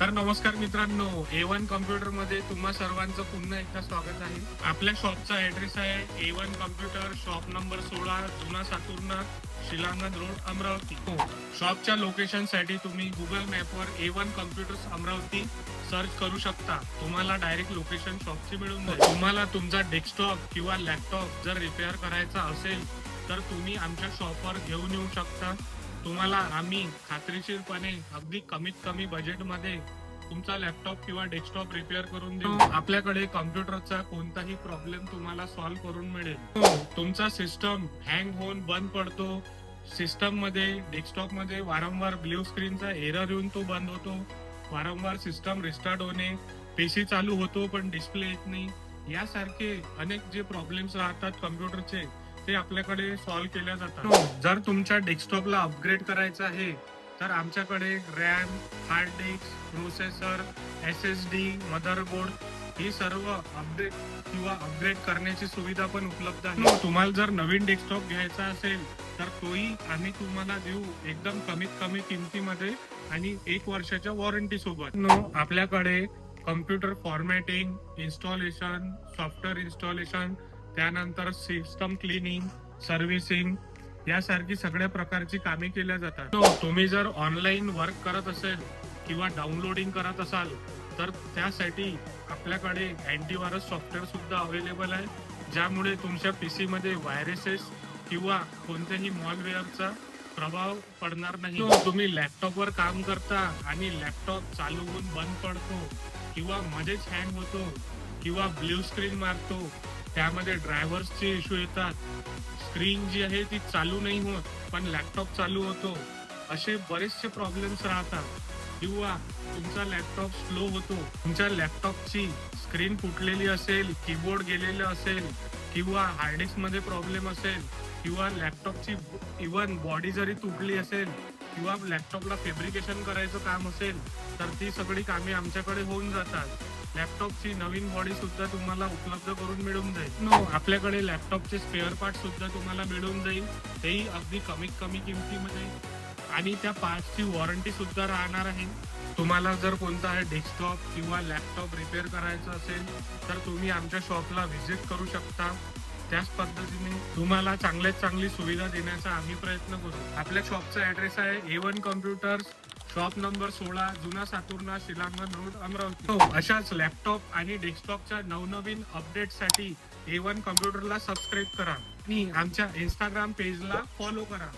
तर नमस्कार मित्रांनो ए वन कम्प्युटरमध्ये तुम्हा सर्वांचं पुन्हा एकदा स्वागत आहे. आपल्या शॉपचा ऍड्रेस आहे A one computer shop number सोळा जुना सातुर्ना शिलांगण रोड अमरावती. शॉपच्या लोकेशनसाठी तुम्ही Google मॅपवर A one computers Amravati search करू शकता. तुम्हाला डायरेक्ट लोकेशन शॉपची मिळून जाईल. तुम्हाला तुमचा डेस्कटॉप किंवा लॅपटॉप जर रिपेअर करायचा असेल तर तुम्ही आमच्या शॉपवर घेऊन येऊ शकता. तुम्हाला आम्ही खात्रीशीरपणे अगदी कमीत कमी बजेटमध्ये तुमचा लॅपटॉप किंवा डेस्कटॉप रिपेअर करून देऊ. आपल्याकडे कॉम्प्युटरचा कोणताही प्रॉब्लेम तुम्हाला सॉल्व्ह करून मिळेल. तुमचा सिस्टम हँग होऊन बंद पडतो. सिस्टममध्ये डेस्कटॉपमध्ये वारंवार ब्ल्यू स्क्रीनचा एरर येऊन तो बंद होतो. वारंवार सिस्टम रिस्टार्ट होणे पीसी चालू होतो पण डिस्प्ले येत नाही. यासारखे अनेक जे प्रॉब्लेम्स राहतात कम्प्युटरचे ते आपल्याकडे सॉल्व्ह केल्या जातात. जर तुमच्या डेस्कटॉपला अपग्रेड करायचं आहे तर आमच्याकडे RAM hard disk processor S S D motherboard ही सर्व अपडेट किंवा अपग्रेड करण्याची सुविधा पण उपलब्ध आहे. तुम्हाला जर नवीन डेस्कटॉप घ्यायचा असेल तर तोही आम्ही तुम्हाला देऊ एकदम कमीत कमी किमतीमध्ये आणि एक वर्षाच्या वॉरंटी सोबत. नो आपल्याकडे computer formatting installation software installation त्यानंतर सिस्टम क्लिनिंग सर्व्हिसिंग यासारखी सगळ्या प्रकारची कामे केल्या जातात. तुम्ही जर ऑनलाईन वर्क करत असेल किंवा डाउनलोडिंग करत असाल तर त्यासाठी आपल्याकडे अँटीव्हायरस सॉफ्टवेअर सुद्धा अवेलेबल आहे ज्यामुळे तुमच्या पीसी मध्ये व्हायरसेस किंवा कोणत्याही मॉलवेअरचा प्रभाव पडणार नाही. तुम्ही लॅपटॉपवर काम करता आणि लॅपटॉप चालू होऊन बंद पडतो किंवा मध्येच हँग होतो किंवा ब्ल्यू स्क्रीन मारतो त्यामध्ये ड्रायव्हर्सचे इश्यू येतात. स्क्रीन जी आहे ती चालू नाही होत पण लॅपटॉप चालू होतो. असे बरेचसे प्रॉब्लेम्स राहतात. किंवा तुमचा लॅपटॉप स्लो होतो. तुमच्या लॅपटॉपची स्क्रीन फुटलेली असेल कीबोर्ड गेलेलं असेल किंवा हार्ड डिस्कमध्ये प्रॉब्लेम असेल किंवा लॅपटॉपची इवन बॉडी जरी तुटली असेल किंवा लॅपटॉपला फेब्रिकेशन करायचं काम असेल तर ती सगळी कामे आमच्याकडे होऊन जातात. लॅपटॉपची नवीन बॉडी सुद्धा तुम्हाला उपलब्ध करून मिळून जाईल. नो आपल्याकडे लॅपटॉपचे स्पेअर पार्ट सुद्धा तुम्हाला मिळून जाईल. तेही अगदी कमीत कमी किमतीमध्ये. आणि त्या पार्टची वॉरंटी सुद्धा राहणार आहे. तुम्हाला जर कोणता डेस्कटॉप किंवा लॅपटॉप रिपेअर करायचा असेल तर तुम्ही आमच्या शॉपला व्हिजिट करू शकता. त्याच पद्धतीने तुम्हाला चांगल्यात चांगली सुविधा देण्याचा आम्ही प्रयत्न करू. आपल्या शॉपचा ऍड्रेस आहे A one computers shop number सोळा जुना सातुर्ना शिलांगण रोड अमरावती. हो, अशाच लॅपटॉप आणि डेस्कटॉपच्या नवनवीन अपडेटसाठी ए वन कम्प्युटरला सबस्क्राईब करा. आणि आमच्या इंस्टाग्राम पेजला फॉलो करा.